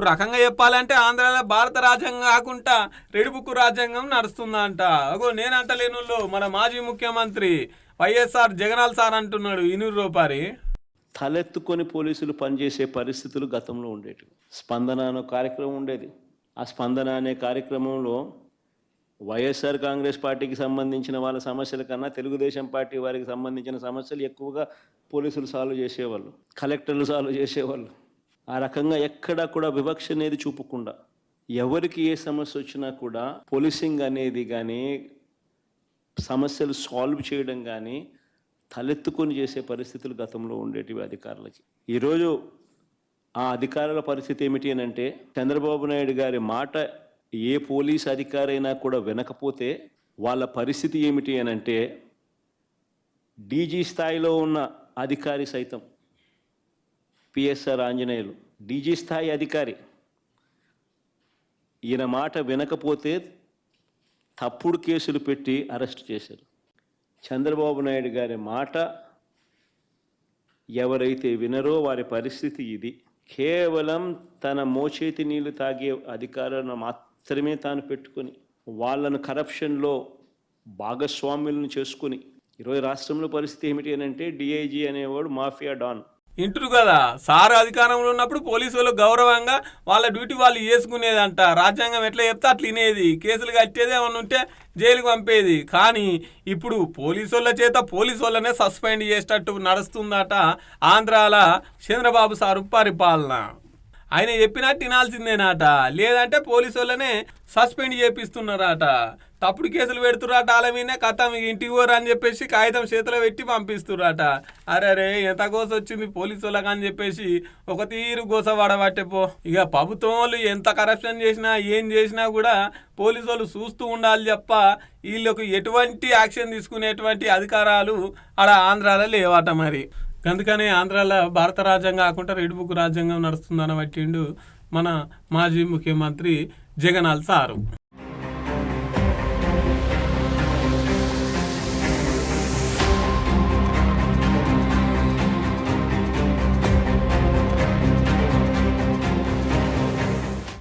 ఒక రకంగా చెప్పాలంటే ఆంధ్రాలో భారత రాజ్యాంగం కాకుండా రెడ్ బుక్ రాజ్యాంగం నడుస్తుందంట. అగో నేనంటలేను మన మాజీ ముఖ్యమంత్రి వైఎస్ఆర్ జగనాల్ సార్ అంటున్నాడు. ఇనూరు రూపారి తలెత్తుకొని పోలీసులు పనిచేసే పరిస్థితులు గతంలో ఉండేవి స్పందన అనే కార్యక్రమం ఉండేది. ఆ స్పందన అనే కార్యక్రమంలో వైఎస్ఆర్ కాంగ్రెస్ పార్టీకి సంబంధించిన వాళ్ళ సమస్యల కన్నా తెలుగుదేశం పార్టీ వారికి సంబంధించిన సమస్యలు ఎక్కువగా పోలీసులు సాల్వ్ చేసేవాళ్ళు. కలెక్టర్లు సాల్వ్ చేసేవాళ్ళు. ఆ రకంగా ఎక్కడా కూడా వివక్ష అనేది చూపకుండా ఎవరికి ఏ సమస్య వచ్చినా కూడా పోలీసింగ్ అనేది కానీ సమస్యలు సాల్వ్ చేయడం కానీ తలెత్తుకొని చేసే పరిస్థితులు గతంలో ఉండేటివి అధికారులకి. ఈరోజు ఆ అధికారుల పరిస్థితి ఏమిటి అని అంటే చంద్రబాబు నాయుడు గారి మాట ఏ పోలీస్ అధికారైనా కూడా వినకపోతే వాళ్ళ పరిస్థితి ఏమిటి అని అంటే డీజీ స్థాయిలో ఉన్న అధికారి సైతం పిఎస్ఆర్ ఆంజనేయులు డీజీ స్థాయి అధికారి. ఈయన మాట వినకపోతే తప్పుడు కేసులు పెట్టి అరెస్ట్ చేశారు. చంద్రబాబు నాయుడు గారి మాట ఎవరైతే వినరో వారి పరిస్థితి ఇది. కేవలం తన మోచేతి నీళ్ళు తాగే అధికారులను మాత్రమే తాను పెట్టుకొని వాళ్ళను కరప్షన్లో భాగస్వాములను చేసుకుని ఈరోజు రాష్ట్రంలో పరిస్థితి ఏమిటి అని అంటే డిఐజీ అనేవాడు మాఫియా డాన్. ఇంటురు కదా. సార్ అధికారంలో ఉన్నప్పుడు పోలీసు వాళ్ళు గౌరవంగా వాళ్ళ డ్యూటీ వాళ్ళు చేసుకునేదంట. రాజ్యాంగం ఎట్లా చెప్తే అట్లా వినేది. కేసులు కట్టేది ఏమన్నా ఉంటే జైలుకి పంపేది. కానీ ఇప్పుడు పోలీసు వాళ్ళ చేత పోలీసు వాళ్ళనే సస్పెండ్ చేసేటట్టు నడుస్తుందట ఆంధ్రాల చంద్రబాబు సారు పరిపాలన. ఆయన చెప్పినట్టు తినాల్సిందేనాట. లేదంటే పోలీసు వాళ్ళనే సస్పెండ్ చేపిస్తున్నారట. తప్పుడు కేసులు పెడుతురాట వాళ్ళ మీదనే కథం ఇంటికి పోరు అని చెప్పేసి కాగితం చేతిలో పెట్టి పంపిస్తురాట అరే అరే ఎంత గోస వచ్చింది పోలీసు వాళ్ళకి అని చెప్పేసి ఒక తీరు గోస పడబట్టేపో ఇక ప్రభుత్వం వాళ్ళు ఎంత కరప్షన్ చేసినా ఏం చేసినా కూడా పోలీసు వాళ్ళు చూస్తూ ఉండాలి తప్ప వీళ్ళకు ఎటువంటి యాక్షన్ తీసుకునేటువంటి అధికారాలు ఆడ ఆంధ్రాలో లేవట మరి. అందుకనే ఆంధ్రాలో భారత రాజ్యాంగం కాకుండా రెడ్ బుక్ రాజ్యాంగం నడుస్తుందని పట్టిండు మన మాజీ ముఖ్యమంత్రి జగనాల్ సారు.